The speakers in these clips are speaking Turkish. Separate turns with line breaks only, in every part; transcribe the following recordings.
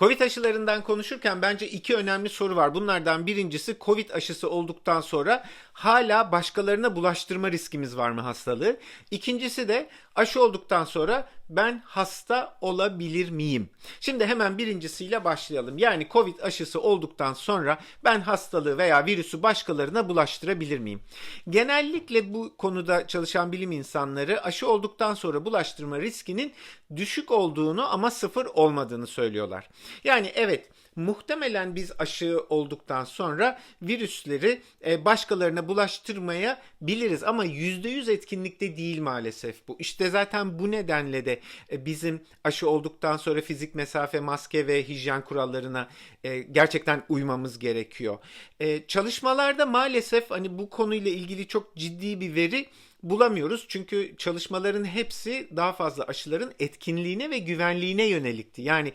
Covid aşılarından konuşurken bence iki önemli soru var. Bunlardan birincisi Covid aşısı olduktan sonra hala başkalarına bulaştırma riskimiz var mı hastalığı? İkincisi de aşı olduktan sonra ben hasta olabilir miyim? Şimdi hemen birincisiyle başlayalım. Yani Covid aşısı olduktan sonra ben hastalığı veya virüsü başkalarına bulaştırabilir miyim? Genellikle bu konuda çalışan bilim insanları aşı olduktan sonra bulaştırma riskinin düşük olduğunu ama sıfır olmadığını söylüyorlar. Yani evet muhtemelen biz aşı olduktan sonra virüsleri e, başkalarına bulaştırmaya biliriz ama %100 etkinlikte değil maalesef bu. İşte zaten bu nedenle de e, bizim aşı olduktan sonra fizik mesafe, maske ve hijyen kurallarına e, gerçekten uymamız gerekiyor. Çalışmalarda maalesef hani bu konuyla ilgili çok ciddi bir veri bulamıyoruz. Çünkü çalışmaların hepsi daha fazla aşıların etkinliğine ve güvenliğine yönelikti. Yani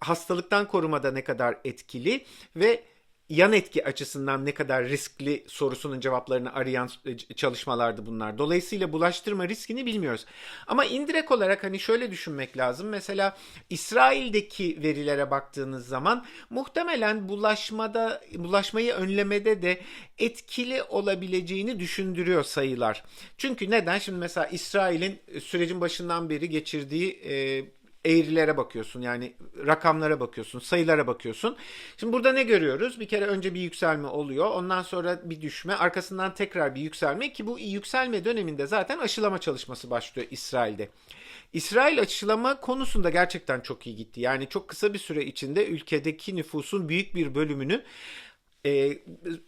hastalıktan korumada ne kadar etkili ve yan etki açısından ne kadar riskli sorusunun cevaplarını arayan e, çalışmalardı bunlar. Dolayısıyla bulaştırma riskini bilmiyoruz. Ama indirek olarak hani şöyle düşünmek lazım. Mesela İsrail'deki verilere baktığınız zaman muhtemelen bulaşmada bulaşmayı önlemede de etkili olabileceğini düşündürüyor sayılar. Çünkü neden? Şimdi mesela İsrail'in sürecin başından beri geçirdiği e, eğrilere bakıyorsun. Yani rakamlara bakıyorsun, sayılara bakıyorsun. Şimdi burada ne görüyoruz? Bir kere önce bir yükselme oluyor. Ondan sonra bir düşme, arkasından tekrar bir yükselme ki bu yükselme döneminde zaten aşılama çalışması başlıyor İsrail'de. İsrail aşılama konusunda gerçekten çok iyi gitti. Yani çok kısa bir süre içinde ülkedeki nüfusun büyük bir bölümünü e,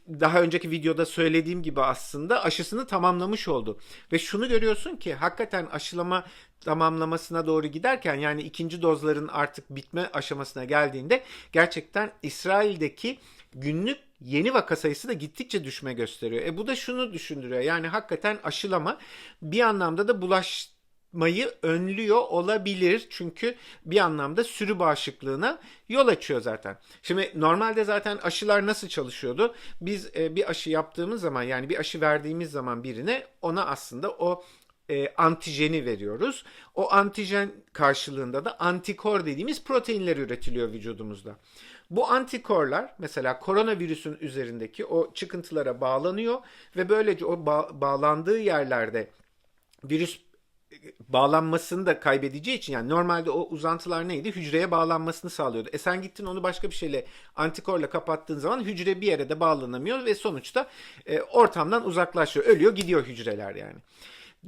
daha önceki videoda söylediğim gibi aslında aşısını tamamlamış oldu. Ve şunu görüyorsun ki hakikaten aşılama tamamlamasına doğru giderken yani ikinci dozların artık bitme aşamasına geldiğinde gerçekten İsrail'deki günlük yeni vaka sayısı da gittikçe düşme gösteriyor. E bu da şunu düşündürüyor. Yani hakikaten aşılama bir anlamda da bulaş mayı önlüyor olabilir. Çünkü bir anlamda sürü bağışıklığına yol açıyor zaten. Şimdi normalde zaten aşılar nasıl çalışıyordu? Biz e, bir aşı yaptığımız zaman yani bir aşı verdiğimiz zaman birine ona aslında o e, antijeni veriyoruz. O antijen karşılığında da antikor dediğimiz proteinler üretiliyor vücudumuzda. Bu antikorlar mesela koronavirüsün üzerindeki o çıkıntılara bağlanıyor ve böylece o ba- bağlandığı yerlerde virüs bağlanmasını da kaybedeceği için yani normalde o uzantılar neydi? Hücreye bağlanmasını sağlıyordu. E sen gittin onu başka bir şeyle antikorla kapattığın zaman hücre bir yere de bağlanamıyor ve sonuçta e, ortamdan uzaklaşıyor. Ölüyor gidiyor hücreler yani.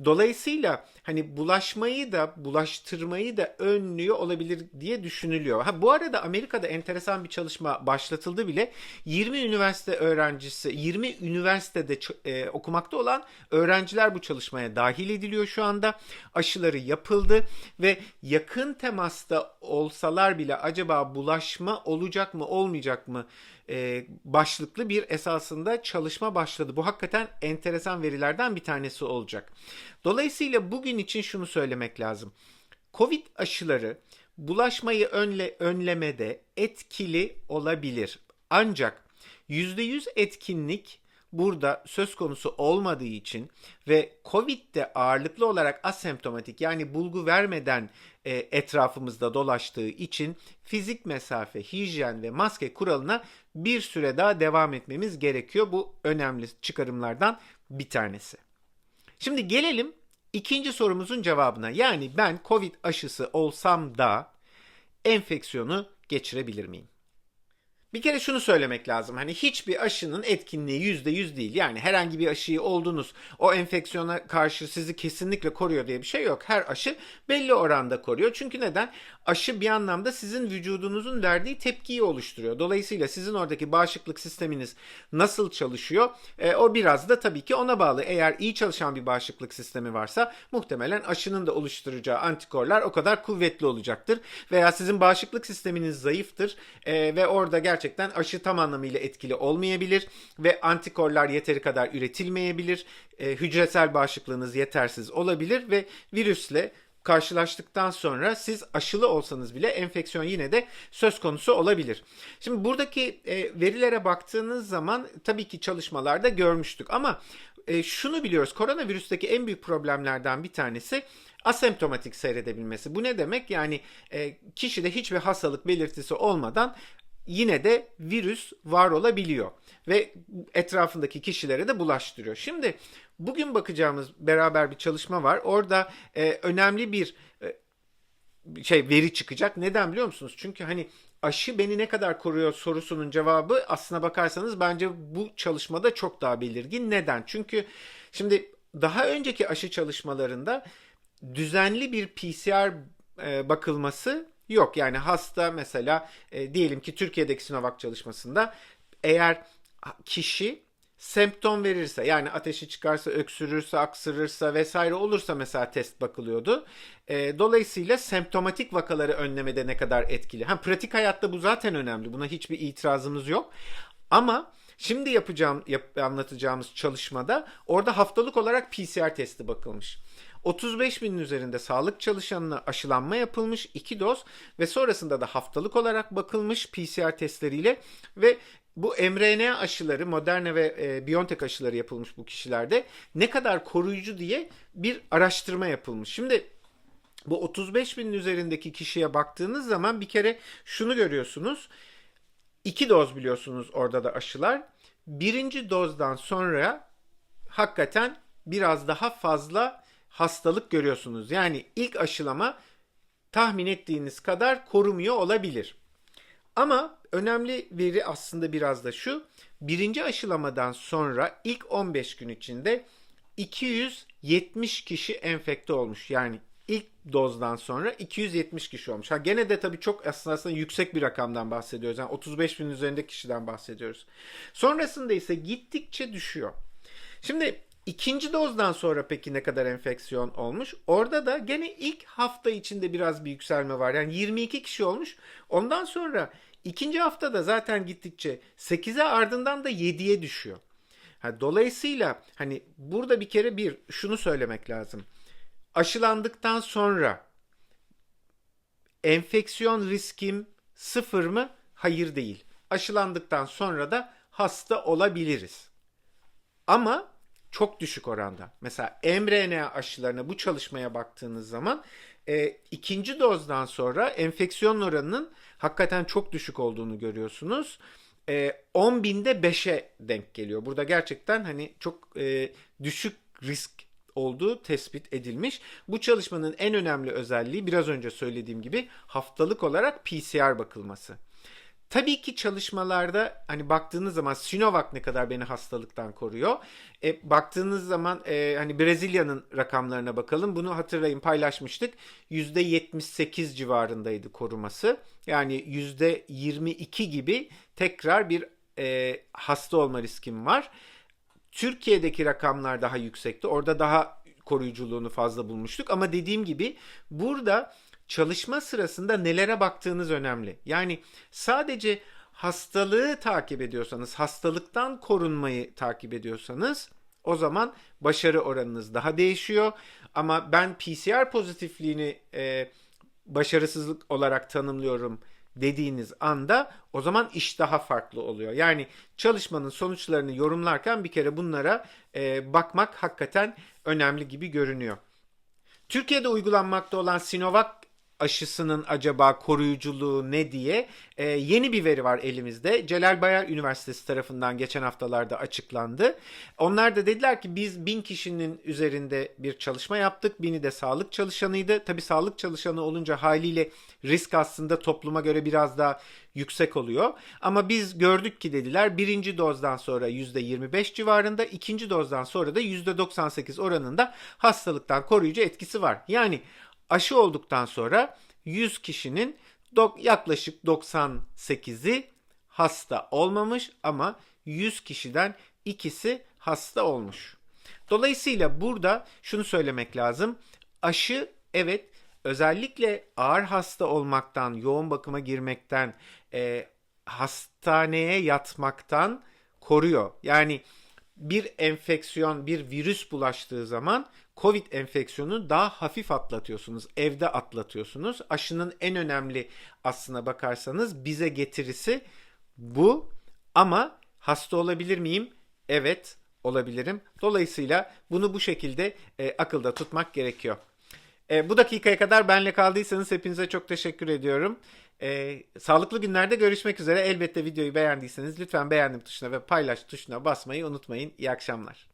Dolayısıyla hani bulaşmayı da bulaştırmayı da önlüyor olabilir diye düşünülüyor. Ha bu arada Amerika'da enteresan bir çalışma başlatıldı bile. 20 üniversite öğrencisi, 20 üniversitede e, okumakta olan öğrenciler bu çalışmaya dahil ediliyor şu anda. Aşıları yapıldı ve yakın temasta olsalar bile acaba bulaşma olacak mı olmayacak mı e, başlıklı bir esasında çalışma başladı. Bu hakikaten enteresan verilerden bir tanesi olacak. Dolayısıyla bugün için şunu söylemek lazım. Covid aşıları bulaşmayı önle, önlemede etkili olabilir. Ancak %100 etkinlik burada söz konusu olmadığı için ve Covid'de ağırlıklı olarak asemptomatik yani bulgu vermeden e, etrafımızda dolaştığı için fizik mesafe, hijyen ve maske kuralına bir süre daha devam etmemiz gerekiyor. Bu önemli çıkarımlardan bir tanesi. Şimdi gelelim ikinci sorumuzun cevabına. Yani ben Covid aşısı olsam da enfeksiyonu geçirebilir miyim? Bir kere şunu söylemek lazım. Hani hiçbir aşının etkinliği yüzde yüz değil. Yani herhangi bir aşıyı oldunuz o enfeksiyona karşı sizi kesinlikle koruyor diye bir şey yok. Her aşı belli oranda koruyor. Çünkü neden? Aşı bir anlamda sizin vücudunuzun verdiği tepkiyi oluşturuyor. Dolayısıyla sizin oradaki bağışıklık sisteminiz nasıl çalışıyor? E, o biraz da tabii ki ona bağlı. Eğer iyi çalışan bir bağışıklık sistemi varsa muhtemelen aşının da oluşturacağı antikorlar o kadar kuvvetli olacaktır. Veya sizin bağışıklık sisteminiz zayıftır e, ve orada gerçekten gerçekten aşı tam anlamıyla etkili olmayabilir ve antikorlar yeteri kadar üretilmeyebilir. E, hücresel bağışıklığınız yetersiz olabilir ve virüsle karşılaştıktan sonra siz aşılı olsanız bile enfeksiyon yine de söz konusu olabilir. Şimdi buradaki e, verilere baktığınız zaman tabii ki çalışmalarda görmüştük ama e, şunu biliyoruz. Koronavirüsteki en büyük problemlerden bir tanesi asemptomatik seyredebilmesi. Bu ne demek? Yani e, kişide hiçbir hastalık belirtisi olmadan yine de virüs var olabiliyor ve etrafındaki kişilere de bulaştırıyor. Şimdi bugün bakacağımız beraber bir çalışma var. Orada e, önemli bir e, şey veri çıkacak. Neden biliyor musunuz? Çünkü hani aşı beni ne kadar koruyor sorusunun cevabı aslına bakarsanız bence bu çalışmada çok daha belirgin. Neden? Çünkü şimdi daha önceki aşı çalışmalarında düzenli bir PCR e, bakılması yok. Yani hasta mesela e, diyelim ki Türkiye'deki Sinovac çalışmasında eğer kişi semptom verirse yani ateşi çıkarsa, öksürürse, aksırırsa vesaire olursa mesela test bakılıyordu. E, dolayısıyla semptomatik vakaları önlemede ne kadar etkili. Ha, pratik hayatta bu zaten önemli. Buna hiçbir itirazımız yok. Ama şimdi yapacağım yap, anlatacağımız çalışmada orada haftalık olarak PCR testi bakılmış. 35 binin üzerinde sağlık çalışanına aşılanma yapılmış 2 doz ve sonrasında da haftalık olarak bakılmış PCR testleriyle ve bu mRNA aşıları, Moderna ve e, BioNTech aşıları yapılmış bu kişilerde ne kadar koruyucu diye bir araştırma yapılmış. Şimdi bu 35 binin üzerindeki kişiye baktığınız zaman bir kere şunu görüyorsunuz. İki doz biliyorsunuz orada da aşılar. Birinci dozdan sonra hakikaten biraz daha fazla hastalık görüyorsunuz. Yani ilk aşılama tahmin ettiğiniz kadar korumuyor olabilir. Ama önemli veri aslında biraz da şu. Birinci aşılamadan sonra ilk 15 gün içinde 270 kişi enfekte olmuş. Yani ilk dozdan sonra 270 kişi olmuş. Ha gene de tabii çok aslında yüksek bir rakamdan bahsediyoruz. Yani 35 bin üzerinde kişiden bahsediyoruz. Sonrasında ise gittikçe düşüyor. Şimdi ikinci dozdan sonra peki ne kadar enfeksiyon olmuş? Orada da gene ilk hafta içinde biraz bir yükselme var. Yani 22 kişi olmuş. Ondan sonra İkinci haftada zaten gittikçe 8'e ardından da 7'ye düşüyor. Dolayısıyla hani burada bir kere bir şunu söylemek lazım. Aşılandıktan sonra enfeksiyon riskim sıfır mı? Hayır değil. Aşılandıktan sonra da hasta olabiliriz. Ama çok düşük oranda. Mesela mRNA aşılarına bu çalışmaya baktığınız zaman e, ikinci dozdan sonra enfeksiyon oranının hakikaten çok düşük olduğunu görüyorsunuz. E, 10 binde 5'e denk geliyor. Burada gerçekten hani çok e, düşük risk olduğu tespit edilmiş. Bu çalışmanın en önemli özelliği biraz önce söylediğim gibi haftalık olarak PCR bakılması. Tabii ki çalışmalarda hani baktığınız zaman Sinovac ne kadar beni hastalıktan koruyor. E, baktığınız zaman e, hani Brezilya'nın rakamlarına bakalım. Bunu hatırlayın paylaşmıştık. %78 civarındaydı koruması. Yani %22 gibi tekrar bir e, hasta olma riskim var. Türkiye'deki rakamlar daha yüksekti. Orada daha koruyuculuğunu fazla bulmuştuk. Ama dediğim gibi burada çalışma sırasında nelere baktığınız önemli. Yani sadece hastalığı takip ediyorsanız, hastalıktan korunmayı takip ediyorsanız o zaman başarı oranınız daha değişiyor. Ama ben PCR pozitifliğini e, başarısızlık olarak tanımlıyorum dediğiniz anda o zaman iş daha farklı oluyor. Yani çalışmanın sonuçlarını yorumlarken bir kere bunlara e, bakmak hakikaten önemli gibi görünüyor. Türkiye'de uygulanmakta olan Sinovac aşısının acaba koruyuculuğu ne diye e, yeni bir veri var elimizde. Celal Bayar Üniversitesi tarafından geçen haftalarda açıklandı. Onlar da dediler ki biz bin kişinin üzerinde bir çalışma yaptık. Bini de sağlık çalışanıydı. Tabi sağlık çalışanı olunca haliyle risk aslında topluma göre biraz daha yüksek oluyor. Ama biz gördük ki dediler birinci dozdan sonra %25 civarında, ikinci dozdan sonra da %98 oranında hastalıktan koruyucu etkisi var. Yani aşı olduktan sonra 100 kişinin yaklaşık 98'i hasta olmamış ama 100 kişiden ikisi hasta olmuş. Dolayısıyla burada şunu söylemek lazım. Aşı evet özellikle ağır hasta olmaktan, yoğun bakıma girmekten, e, hastaneye yatmaktan koruyor. Yani bir enfeksiyon, bir virüs bulaştığı zaman Covid enfeksiyonu daha hafif atlatıyorsunuz. Evde atlatıyorsunuz. Aşının en önemli aslına bakarsanız bize getirisi bu. Ama hasta olabilir miyim? Evet olabilirim. Dolayısıyla bunu bu şekilde e, akılda tutmak gerekiyor. E, bu dakikaya kadar benle kaldıysanız hepinize çok teşekkür ediyorum. E, sağlıklı günlerde görüşmek üzere. Elbette videoyu beğendiyseniz lütfen beğendim tuşuna ve paylaş tuşuna basmayı unutmayın. İyi akşamlar.